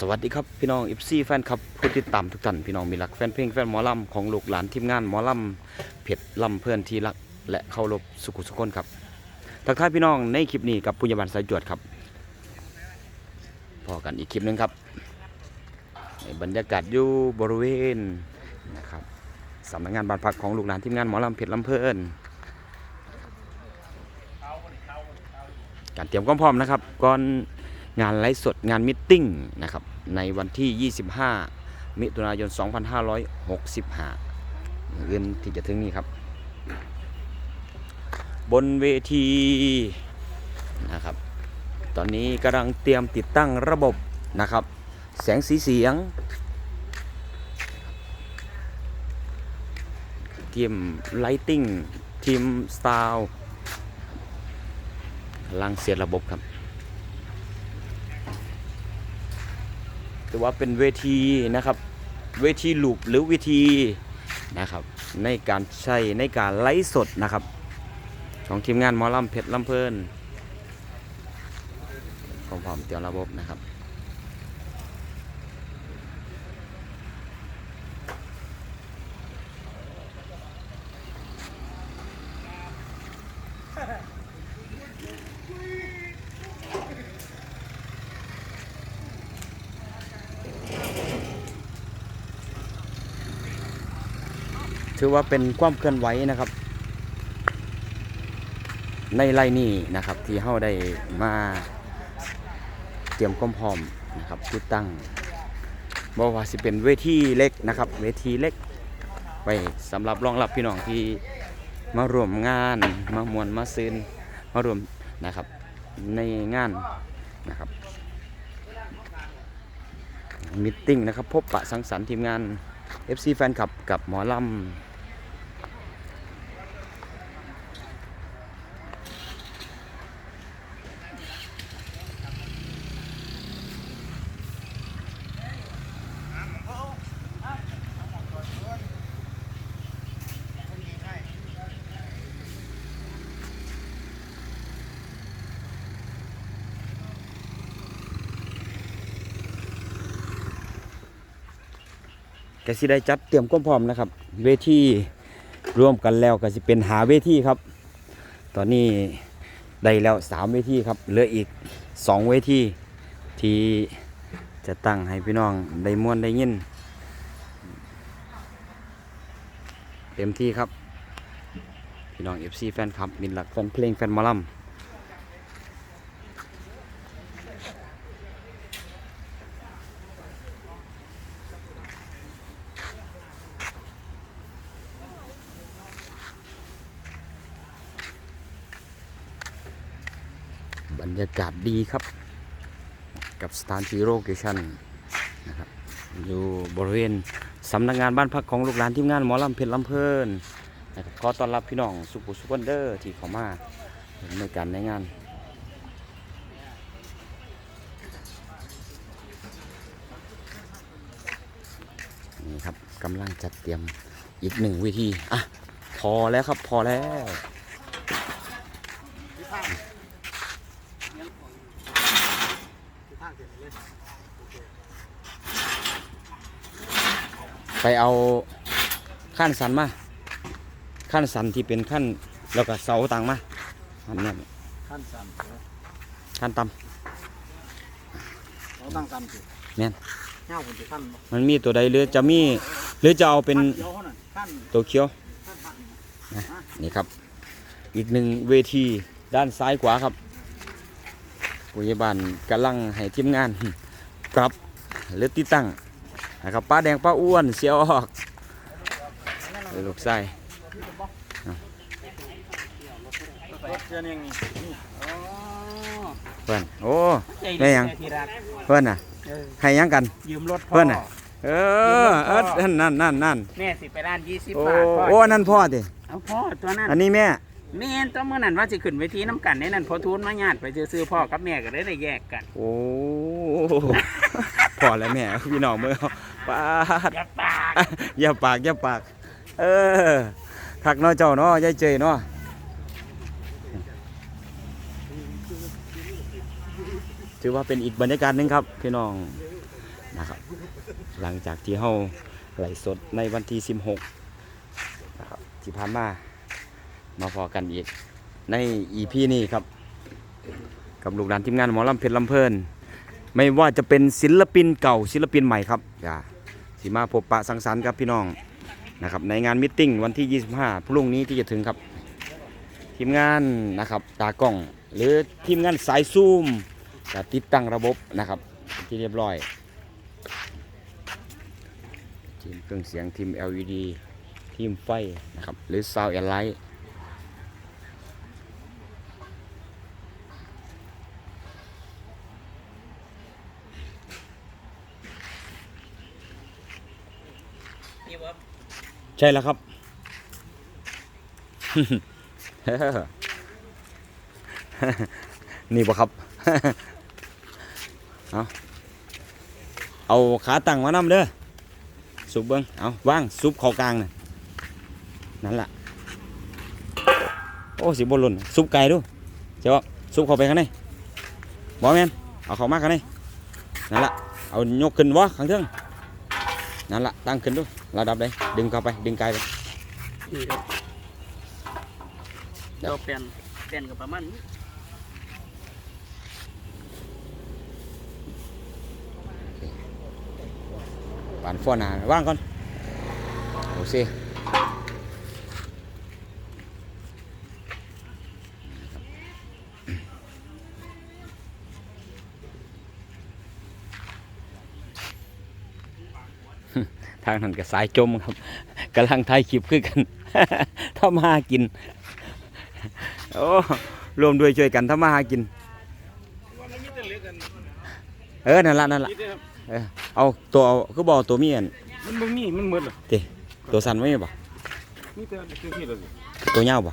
สวัสดีครับพี่น้องอิฟซีแฟนคลับผู้ติดตามทุกท่านพี่น้องมีรักแฟนเพลงแฟนหมอลำของลูกหลานทีมงานหมอลำเผ็ดลำเพื่อนที่รักและเคารพสุขุสุขคนครับทักทายพี่น้องในคลิปนี้กับปุญญบันสายจวดครับพอกันอีกคลิปหนึงครับในบรรยากาศอยู่บริเวณนะครับสำนักงานบ้านพักของลูกหลานทีมงานหมอลำเผ็ดลำเพื่อนการเตรียมความพร้อมนะครับก่อน งานไลฟ์สดงานมิทติ้งนะครับในวันที่ 25 มิถุนายน 2565เดือนที่จะถึงนี้ครับ บนเวทีนะครับ ตอนนี้กำลังเตรียมติดตั้งระบบนะครับ แสงสีเสียงทีมไลติ้งทีมสไตาร์กำลังเสียระบบครับือว่าเป็นเวทีนะครับ เวทีลูปหรือเวทีนะครับ ในการใช้ในการไลฟ์สดนะครับ ของทีมงานมอลำเพชรลำเพลินของผมเตรียมระบบนะครับ ถือว่าเป็นความเคลื่อนไหวนะครับ ในไล่นี้นะครับ ที่เฮาได้มาเตรียมความพร้อมนะครับติดตั้งบอกว่าสิเป็นเวทีเล็กนะครับ เวทีเล็กไว้สำหรับรองรับพี่น้องที่มารวมงานมามวนมาซื้นมารวมนะครับในงานนะครับมิทติ้งนะครับ พบปะสังสรรค์ทีมงาน FC แฟนคลับกับหมอลำ ก็สิได้จัดเตรียมความพร้อมนะครับ เวทีร่วมกันแล้วก็สิเป็นหาเวทีครับ ตอนนี้ได้แล้วสามเวทีครับเหลืออีกสองเวทีที่จะตั้งให้พี่น้องได้ม่วนได้ยินเต็มที่ครับ พี่น้อง FC แฟนคลับมินหลักแฟนเพลงแฟนมอลำ รรยากาศดีครับ กับสถานที่โลเคชั่นนะครับอยู่บริเวณสำนักงานบ้านพักของลูกหลานทีมงานหมอลำเพชรลำเพลินนะครับขอต้อนรับพี่น้องสุขุสุขวันเดอร์ที่เข้ามาในการในงานนี่ครับกำลังจัดเตรียมอีกหนึ่งวิธีอะพอแล้วครับพอแล้ว ไปเอาขั้นสันมาขั้นสันที่เป็นขั้นแล้วก็เสาต่างมาอันเนี้ยขั้นสั่นขั้นต่เราตั้งกันสิแม่นเงาคนจะขั้นบ่ำมันมีตัวใดหรือจะมีหรือจะเอาเป็นขั้เดียวเท่านั้นขั้นตัวเขียวขั้นพันนี่ครับ อีกหนึ่งเวทีด้านซ้ายขวาครับ ผู้ใหญ่บ้านกำลังให้ทีมงานปรับหรือติดตั้งนะครับป้าแดงป้าอ้วนเสียวออกเลยลูกไส้รถเชื่อนี่นี่นี่อ๋อเพื่อนโอ้ใจได้ยังที่รักเพื่อนน่ะเออให้หยังกัน ยืมรถพ่อเพิ่นน่ะเออเออนั่นนั่นนั่นนั่นแม่สิไปร้านยี่สิบโอ้บาทพ่อโอ้อันนั่นพ่อติเอาพ่อตัวนั้นอันนี้แม่ แม่นตัวเมื่อนั้นว่าสิขึ้นเวทีน้ำกันในนั้นพอทูนมาญาติไปซื้อๆพ่อกับแม่ก็เลยได้แยกกัน โอ้พ่อและแม่พี่น้องเมื่อป้าดอย่าปากอย่าปากอย่าปาก เออคักเนาะเจ้าเนาะยายเจยเนาะถือว่าเป็นอีกบรรยากาศหนึงครับ พี่น้องนะครับ หลังจากที่เฮาไหลฟ์สดในวันที่ 16นะครับที่ผ่านมา มาพอกันอีก ใน EP นี้ครับ กับลูกหลานทีมงานหมอลำเพชรลำเพลิน ไม่ว่าจะเป็นศิลปินเก่าศิลปินใหม่ครับอย่าสิมาพบปะสังสรรค์กับพี่น้องนะครับในงานมิทติ้งวันที่ 25 พรุ่งนี้ที่จะถึงครับ ทีมงานนะครับตากล้อง หรือทีมงานสายซูมจะติดตั้งระบบนะครับที่เรียบร้อยทีมเครื่องเสียงทีม LED ทีมไฟนะครับหรือ Sound and Light ใช่แล้วครับ นี่บ่ครับ เอาเอาขาตั้งมานำเด้อซุบเบิ้งเอาว่างซุบเข้ากลางน่ะนั่นล่ะ โอ้สิบนหล่นซุบไก่ดูเจ้าซุบเข้าไปข้างในบอแมนเอาเข้ามาข้างในนั่นล่ะเอายกขึ้นวะข้างเทิงนั่นล่ะตั้งขึ้นดู ระดับใดดึงเข้าไป ดึงไกลไปนี่ครับเราเปลี่ยนเปลี่ยนกับประมาณนี้ปานฟ้อนหนาว่างก่อนโอเค ทางนั้นก็สายจมครับกำลังถ่ายคลิปคือกันทำมาหากินโอ้รวมด้วยช่วยกันทำมาหากิน เออนั่นละนั่นละเออเอาตัวเอาคือบอกตัวมีอันมันบ่มีมันหมดเหรอติตัวสั้นไม่มีบ่มีแต่ที่ที่เราสิตัวยาวบ่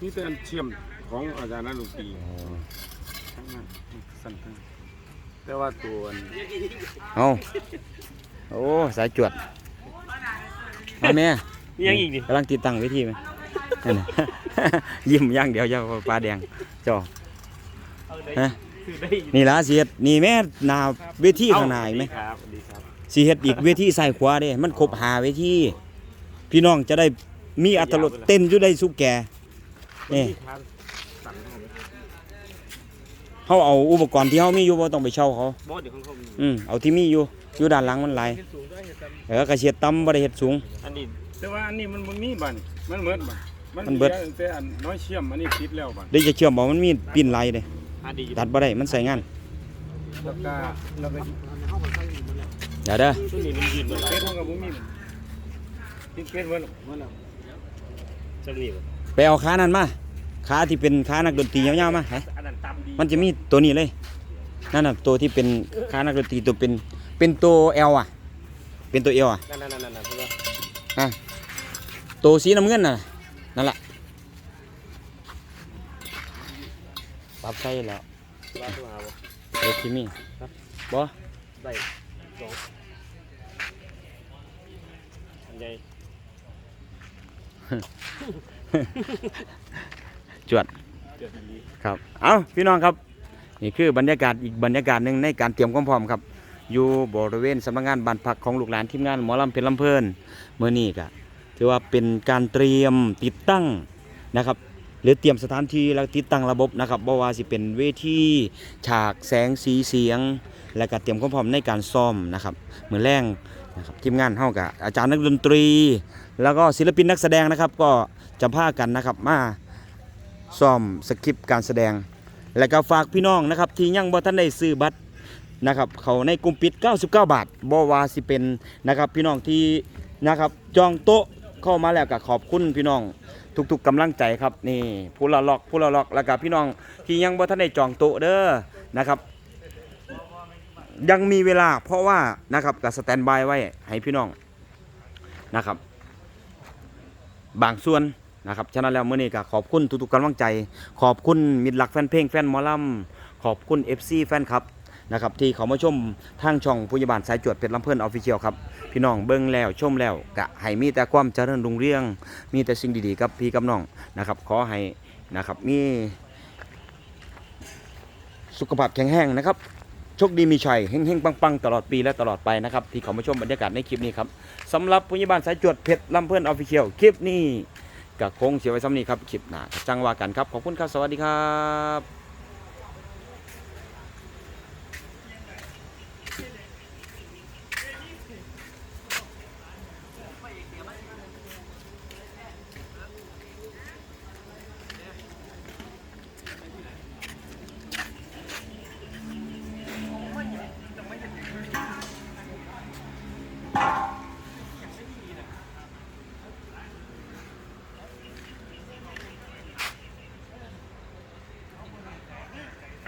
มีแต่อันเชื่อมของอาจารย์นักดนตรีทั้งนั้นสั่นทั้ง แต่ว่าตัวอันเอาโอ้สายจวดมาแม่ยังอีกดิกำลังติดตั้งเวิธีไหมนั่นน่ะ ยิ้มอย่างเดียวเจ้าปลาแดงเจ้าฮะคือได้นี่ละสิเฮ็ดนี่แม่หนาเวทีข้างหน้าเห็นไหมครับดีครับสิเฮ็ดอีกเวทีซ้ายขวาเด้มันครบหาเวทีพี่น้องจะได้มีอัตรสเต้นอยู่ได้สุกแก่นี่ครับสั่นเข้าไป เฮาเอาอุปกรณ์ที่เฮามีอยู่บ่ต้องไปเช่าเขาบอสเดี๋ยวของเขามีอืมเอาที่มีอยู่อยู่ด้านหลังมันหลายเฮ็ดสูงได้เฮ็ดต่เออกระเฉียดต่ำบ่ได้เฮ็ดสูงำอันนี้แต่ว่าอันนี้มันบ่มีบัดนมันเหมือนบัดมันมันเบิดหลือแต่อันน้อยเชื่อมอันนี้ติดแล้วบัดได้จะเชื่อมบ่มันมีปิ้นไหลเด้อันนี้ตัดบ่ได้มันใส่งานแล้วก็แล้วก็เดี๋ยวเด้อตัวนี้มันยืนมันเป็ดของกับบ่มีติดเป็ดเบิดแล้วเบิดแล้วจังนี้บ่ไปเอาขานั้นมา ขาที่เป็นขานักดนตรียาวๆมาให้อันนั้นต่ำดีมันจะมีตัวนี้เลยนั่นน่ะตัวที่เป็นขานักดนตรีตัวเป็นเป็นตัว L อะ เป็นตัว L อะนั่นๆๆๆเพื่ออะตัวสีน้ำเงินน่ะนั่นแหละปรับใส่แล้วว่าตัวหาบ่เด็กที่มีบ่ได้สองอันใหญ่ จวดครับเอาพี่น้องครับ นี่คือบรรยากาศอีกบรรยากาศหนึ่งในการเตรียมความพร้อมครับ อยู่บริเวณสำนักงานบ้านพักของลูกหลานทีมงานหมอลำเพลินลำเพลินเมื่อนี้ก็ถือว่าเป็นการเตรียมติดตั้งนะครับหรือเตรียมสถานที่แล้วติดตั้งระบบนะครับบ่ว่าสิเป็นเวทีฉากแสงสีเสียง และก็เตรียมความพร้อมในการซ้อมนะครับเหมือนแรงนะครับทีมงานเฮากับอาจารย์นักดนตรี แล้วก็ศิลปินนักแสดงนะครับ ก็จะพากันนะครับมา ซ้อมสคริปต์การแสดง และก็ฝากพี่น้องนะครับที่ยังบ่ทันได้ซื้อบัตรนะครับเขาในกลุ่มปิด 99 บาทบ่ว่าสิเป็นนะครับพี่น้องที่นะครับจองโต๊ะเข้ามาแล้วก็ขอบคุณพี่น้องทุกๆกำลังใจครับนี่ผู้ละล็อกผู้ละล็อกแล้วก็พี่น้องที่ยังบ่ทันได้จองโต๊ะเด้อนะครับยังมีเวลาเพราะว่านะครับกับสแตนบายไว้ให้พี่น้องนะครับ บางส่วน นะครับฉะนั้นแล้วเมื่อนี้ก็ขอบคุณทุกๆกำลังใจ ขอบคุณมิตรหลักแฟนเพลงแฟนมอลัมขอบคุณ FC แฟนครับนะครับที่เขามาชมทางช่องพยาบาลสายจวดเป็นลำเพลินออฟฟิเชียลครับ พี่น้องเบิ้งแล้วชมแล้วกะให้มีแต่ความเจริญรุ่งเรือง มีแต่สิ่งดีๆกับพี่กับน้องนะครับ ขอให้นะครับมีสุขภาพแข็งแรงนะครับโชคดีมีชัยเฮงๆปังๆ ตลอดปีและตลอดไปนะครับ ที่เขามาชมบรรยากาศในคลิปนี้ครับสำหรับพยาบาลสายจวดเพชรลำเพลินออฟฟิเชียลคลิปนี้ กับโค้งเสียไว้ซ้ำนี้ครับคลิปหน้าจังว่ากันครับขอบคุณครับสวัสดีครับ